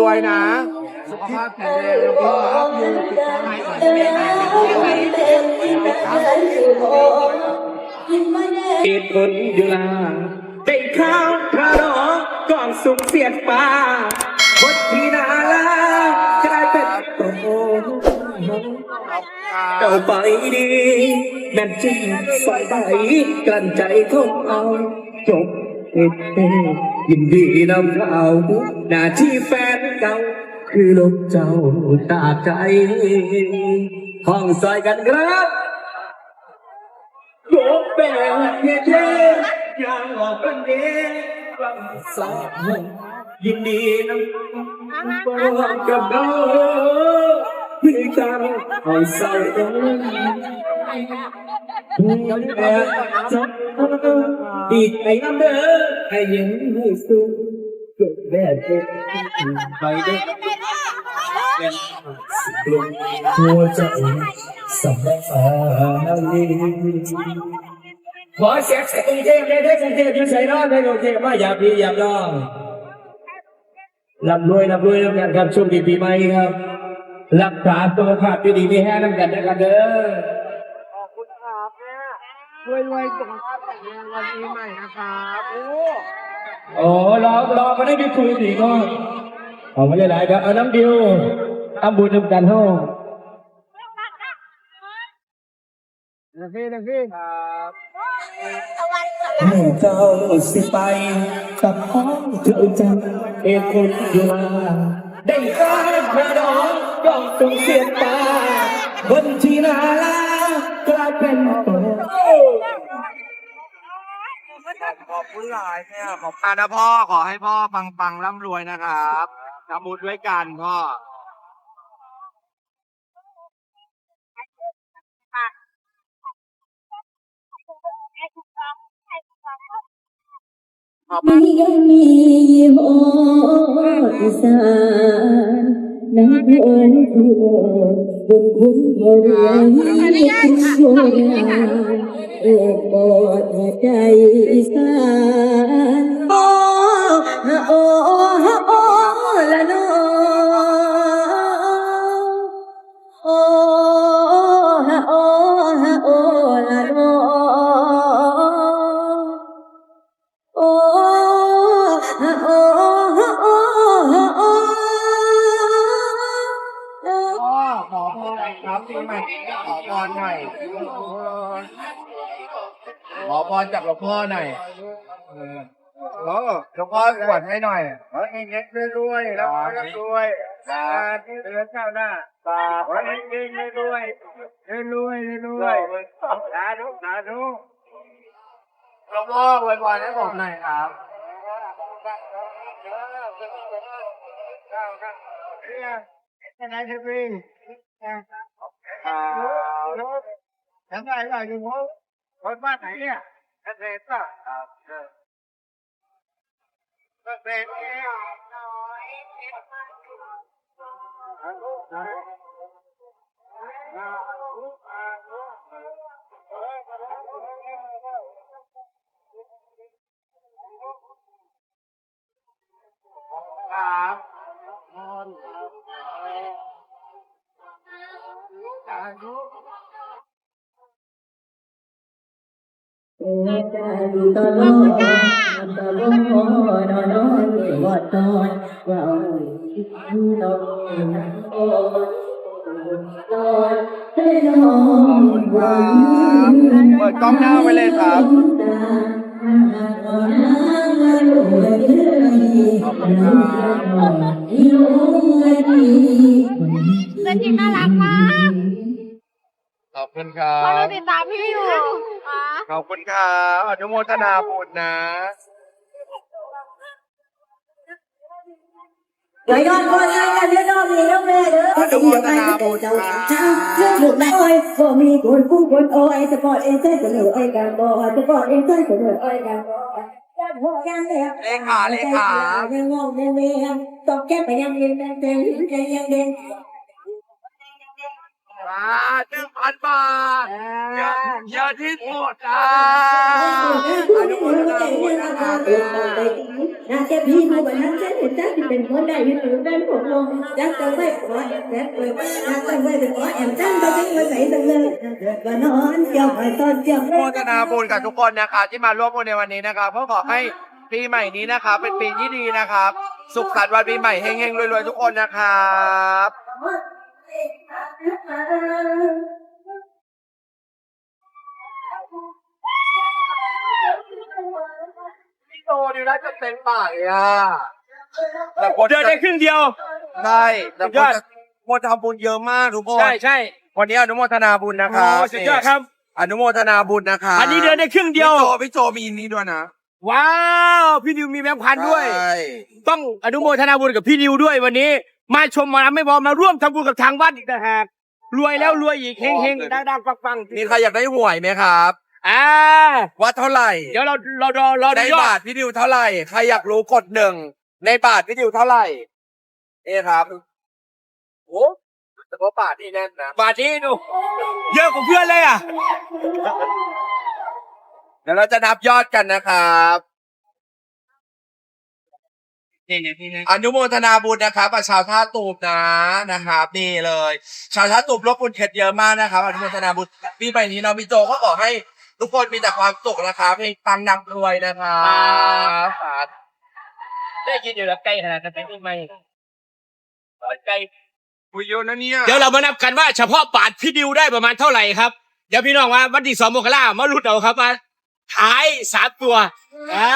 รวยๆนะ สุขภาพแข็งแรงแล้วก็รับมือติดต่อให้ก่อนแม่ไหนเหตุผลอยู่ล่าได้ข้าวพระร้องก่อนสุกเสียดฟ้าบทที่นาลากลายเป็นโตเจ้าไปดีแม่นจริงใส่ใบกลั้นใจทนเอาจบ ยินดีนำเขาหน้าที่แฟนเก่าคือลบเจ้าตาใจห้องซอยกันครับยกแบบเท่ๆอย่างออกกันเองฟังสายยินดีนำบอกกับเราพี่ตาห้องซอยกัน แบบจับอีกไอ้น้ำเด้อให้ยังให้สูงจบแบบเท่ไปเด้อหัวใจสำคัญขอเสียงใส่กรุงเทพได้ได้กรุงเทพอยู่ใส่นอนได้กรุงเทพว่าอย่าพี่อย่าน้องร่ำรวยร่ำรวยแล้วกันครับช่วงดีปีใหม่ครับรักษาสุขภาพดีๆมีแห้งน้ำกันนะครับเด้อ รวยรวยๆสุขภาพแข็งแรงวันปีใหม่นะครับโอ้โอ้รอรอมาได้ไปคุยสิก็ขอไม่ได้หลายครับเอาน้ำดิวทำบุญทำกันห้องเดี๋ยวพี่เดี๋ยวพี่ครับให้เจ้าสิไปกับพ้องเจ้าจังเอกคนอยู่มาได้กลายพระน้องยอมส่งเสียงตาบนที่นาลา กลายเป็นขอบคุณหลายเนี่ยขอบคุณนะพ่อขอให้พ่อปังปังร่ำรวยนะครับทำบุญด้วยกันพ่อยังมีโออีสาน นักเอนทุกบุญคุณบริวารคุณโบราโอ้ปอดหัวใจอีสานโอ้ฮะโอ้ฮะโอ้ ปีใหม่นี้ขอพรหน่อยขอพรจากหลวงพ่อหน่อยเออโอ้หลวงพ่อสวดให้หน่อยขอให้เงี้ยรวยๆแล้วก็รวยสาธุเดือนเก้าหน้าสาธุขอให้เงี้ยรวยๆรวยๆรวยๆสาธุสาธุหลวงพ่ออวยพรให้ผมหน่อยครับเนี่ยเป็นไงทีวีอ่ายังไงล่ะอยู่หัวคนบ้านไหนเนี่ยเกษ ตรป่ะครับเกษตรเนี่ยครับ สาธุตลอดตลอดนอนนอนวอดนอนว่าเอานอนนอนนอนให้นอนวันเปิดกล้องหน้าไว้เลยครับเขอบคุณครับอนุโมทนาบุญนะ เดี๋ยวยอดคนงานกันเดี๋ยวยอดมีแล้วแม่เด้อจะอยู่ไปแต่เจ้าช้างเรื่องหลุดไม่อ้อยก็มีคนกู้คนอ้อยจะกอดเองใช่เสนออ้อยกันบ่จะกอดเองใช่เสนออ้อยกันบ่เลยเลขาเลขายังงงในเวรต้องแก้ไปยังเย็นแต่ยังยังเด่นาทหนึ่งพันบาทเยอะเยอะที่สุดนะอนุโมทนาบุญนะคะนาเจ้าพี่มาวันนั้นฉันเห็นจ้าที่เป็นคนได้ยินหรือเป็นผมลงจักจะไว้ขอแอบแอบเปิดจักจะไว้ไปขอแอบจ้างไปจังไว้ใส่ตังเลยว่านอนเจ้าไปตอนเจ้าอนุโมทนาบุญกับทุกคนนะคะที่มาร่วมบุญในวันนี้นะครับเพื่อขอให้ปีใหม่นี้นะครับเป็นปีที่ดีนะครับ สุขสันต์วันปีใหม่เฮงๆรวยๆทุกคนนะครับ พี่โตดีแล้วจะเต็มปากเลยอะแต่คนเดินได้ครึ่งเดียว ใช่แต่สุดคยนอดจะคนทำบุญเยอะมากทุกคนใช่ใช่วันนี้อนุโมทนาบุญนะคโอ้รับสุดยอดครับ อนุโมทนาบุญนะครับอันนี้เดินได้ครึ่งเดียว พี่โจพี่โจมีอันนี้ด้วยนะว้าว พี่ดิวมีแบงค์พันด้วย ใช่ ต้องอนุโมทนาบุญกับพี่ดิวด้วยวันนี้ มาชมมาไม่พอมาร่วมทำบุญกับทางวัดอีกต่างหากรวยแล้วรวยอีกเฮงเฮงดังดังปังปังมีใครอยากได้หวยไหมครับ อ่าว่าเท่าไหร่ เดี๋ยวเราเรารอรอในดูยอบาดทพี่ดิวเท่าไหร่ใครอยากรู้กดหนึ่งในบาทพี่ดิวเท่าไหร่เอ๊ครับโอ้แต่ว่าบาทนี่แน่นนะบาทนี้ดูเยอะกว่าเพื่อนเลยอะเดี๋ยวเราจะนับยอดกันนะครับ อนุโมทนาบุญนะครับกับชาวท่าตูบนะนะครับนี่เลย ชาวท่าตูบรบบุญเข็ดเยอะมากนะครับอนุโมทนาบุญปีใหม่นี้เรามีโจก็ขอให้ทุกคนมีแต่ความสุขนะครับให้ปังนำรวยนะครับสาธุได้ยินอยู่แล้วใกล้ขนาดนั้นไม่ไม่ใกล้คุยเยอะนะเนี่ยเดี๋ยวเรามานับกันว่าเฉพาะบาทพี่ดิวได้ประมาณเท่าไหร่ครับ เดี๋ยวพี่น้องว่าวันที่สองมกรามารุดเอาครับมาขายสามตัวอ่า